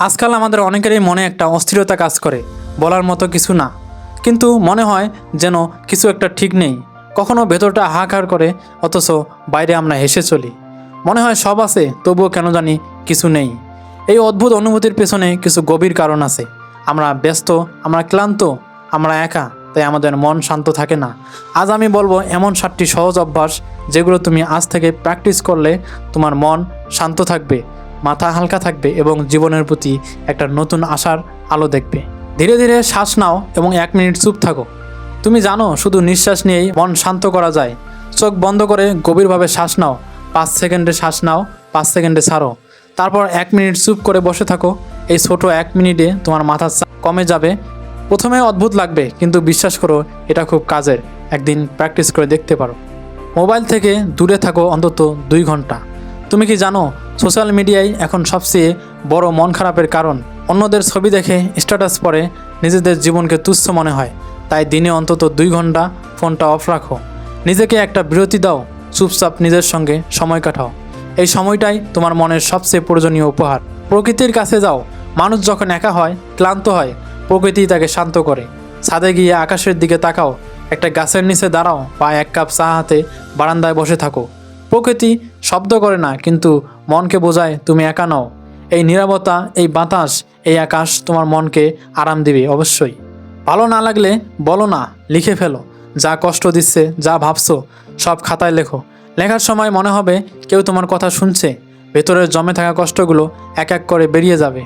আজকাল আমাদের অনেকেরই মনে একটা অস্থিরতা কাজ করে, বলার মতো কিছু না। কিন্তু মনে হয় যেন কিছু একটা ঠিক নেই। কখনো ভেতরটা হাহাকার করে, অথচ বাইরে আমরা হেসে চলি। মনে হয় সব আছে, তবুও কেন জানি কিছু নেই। এই অদ্ভুত অনুভূতির পেছনে কিছু গভীর কারণ আছে। আমরা ব্যস্ত, আমরা ক্লান্ত, আমরা একা, তাই আমাদের মন শান্ত থাকে না। আজ আমি বলব এমন সাতটি সহজ অভ্যাস, যেগুলো তুমি আজ থেকে প্র্যাকটিস করলে তোমার মন শান্ত থাকবে। মাথা হালকা থাকবে এবং জীবনের প্রতি একটা নতুন আশার আলো দেখবে। ধীরে ধীরে শ্বাস নাও এবং এক মিনিট চুপ থাকো। তুমি জানো, শুধু নিঃশ্বাস নিয়েই মন শান্ত করা যায়। চোখ বন্ধ করে গভীরভাবে শ্বাস নাও। পাঁচ সেকেন্ডে শ্বাস নাও, পাঁচ সেকেন্ডে ছাড়ো। তারপর এক মিনিট চুপ করে বসে থাকো। এই ছোট এক মিনিটে তোমার মাথার কমে যাবে। প্রথমে অদ্ভুত লাগবে, কিন্তু বিশ্বাস করো, এটা খুব কাজের। একদিন প্র্যাকটিস করে দেখতে পারো। মোবাইল থেকে দূরে থাকো অন্তত দুই ঘণ্টা। তুমি কি জানো সোশ্যাল মিডিয়ায় এখন সবচেয়ে বড় মন খারাপের কারণ। অন্যদের ছবি দেখে স্ট্যাটাস পরে নিজেদের জীবনকে তুচ্ছ মনে হয়। তাই দিনে অন্তত দুই ঘণ্টা ফোনটা অফ রাখো। নিজেকে একটা বিরতি দাও, চুপচাপ নিজের সঙ্গে সময় কাটাও। এই সময়টাই তোমার মনের সবচেয়ে প্রয়োজনীয় উপহার। প্রকৃতির কাছে যাও। মানুষ যখন একা হয়, ক্লান্ত হয়, প্রকৃতি তাকে শান্ত করে। ছাদে গিয়ে আকাশের দিকে তাকাও। একটা গাছের নিচে দাঁড়াও বা এক কাপ চা হাতে বারান্দায় বসে থাকো। প্রকৃতি শব্দ করে না, কিন্তু মনকে বোঝায়, তুমি একা নও। এই নিরাপত্তা এই বাতাস, এই আকাশ তোমার মনকে আরাম দিবে অবশ্যই। ভালো না লাগলে বলো না, লিখে ফেলো। যা কষ্ট দিচ্ছে, যা ভাবছ, সব খাতায় লেখো। লেখার সময় মনে হবে কেউ তোমার কথা শুনছে। ভেতরের জমে থাকা কষ্টগুলো এক এক করে বেরিয়ে যাবে।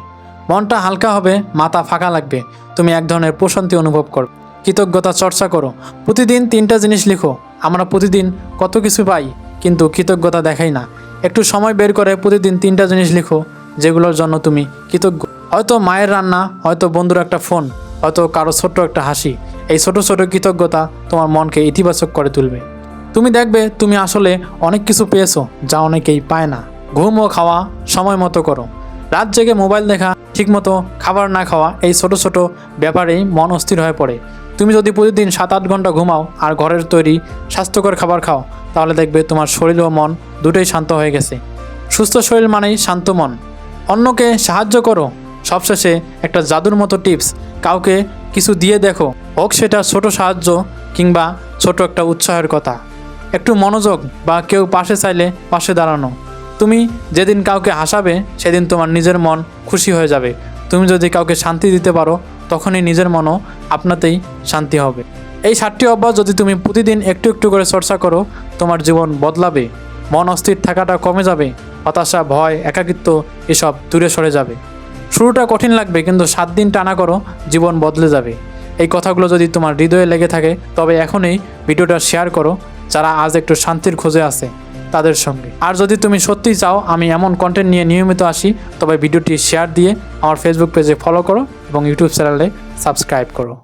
মনটা হালকা হবে, মাথা ফাঁকা লাগবে। তুমি এক ধরনের প্রশান্তি অনুভব করো। কৃতজ্ঞতা চর্চা করো। প্রতিদিন তিনটা জিনিস লিখো। আমরা প্রতিদিন কত কিছু পাই কিন্তু কৃতজ্ঞতা দেখাই না। একটু সময় বের করে প্রতিদিন তিনটা জিনিস লিখো, যেগুলোর জন্য তুমি কৃতজ্ঞ। হয়তো মায়ের রান্না, হয়তো বন্ধুর একটা ফোন, হয়তো কারও ছোট্ট একটা হাসি। এই ছোট ছোট কৃতজ্ঞতা তোমার মনকে ইতিবাচক করে তুলবে। তুমি দেখবে তুমি আসলে অনেক কিছু পেয়েছ যা অনেকেই পায় না। ঘুম ও খাওয়া, সময় মতো করো। রাত জেগে মোবাইল দেখা, ঠিকমতো খাবার না খাওয়া, এই ছোট ছোট ব্যাপারেই মন অস্থির হয়ে পড়ে। তুমি যদি প্রতিদিন সাত আট ঘণ্টা ঘুমাও আর ঘরের তৈরি স্বাস্থ্যকর খাবার খাও, তাহলে দেখবে তোমার শরীর ও মন দুটোই শান্ত হয়ে গেছে। সুস্থ শরীর মানেই শান্ত মন। অন্যকে সাহায্য করো। সবশেষে একটা জাদুর মতো টিপস, কাউকে কিছু দিয়ে দেখো, হোক সেটা ছোট সাহায্য কিংবা ছোট একটা উৎসাহের কথা। একটু মনোযোগ বা কেউ পাশে চাইলে পাশে দাঁড়ানো। তুমি যেদিন কাউকে হাসাবে, সেদিন তোমার নিজের মন খুশি হয়ে যাবে। তুমি যদি কাউকে শান্তি দিতে পারো, তখনই নিজের মনও আপনাতেই শান্তি হবে। এই সাতটি অভ্যাস যদি তুমি প্রতিদিন একটু একটু করে চর্চা করো, তোমার জীবন বদলাবে। মন অস্থির থাকাটা কমে যাবে, হতাশা, ভয়, একাকিত্ব এসব দূরে সরে যাবে। শুরুটা কঠিন লাগবে, কিন্তু সাত দিন টানা করো, জীবন বদলে যাবে। এই কথাগুলো যদি তোমার হৃদয়ে লেগে থাকে, তবে এখনই ভিডিওটা শেয়ার করো, যারা আজ একটু শান্তির খোঁজে আছে। তাদের সঙ্গে। আর যদি তুমি সত্যিই চাও, আমি এমন কন্টেন্ট নিয়ে নিয়মিত আসি, তবে ভিডিওটি শেয়ার দিয়ে আমার ফেসবুক পেজে ফলো করো এবং ইউটিউব চ্যানেলে সাবস্ক্রাইব করো।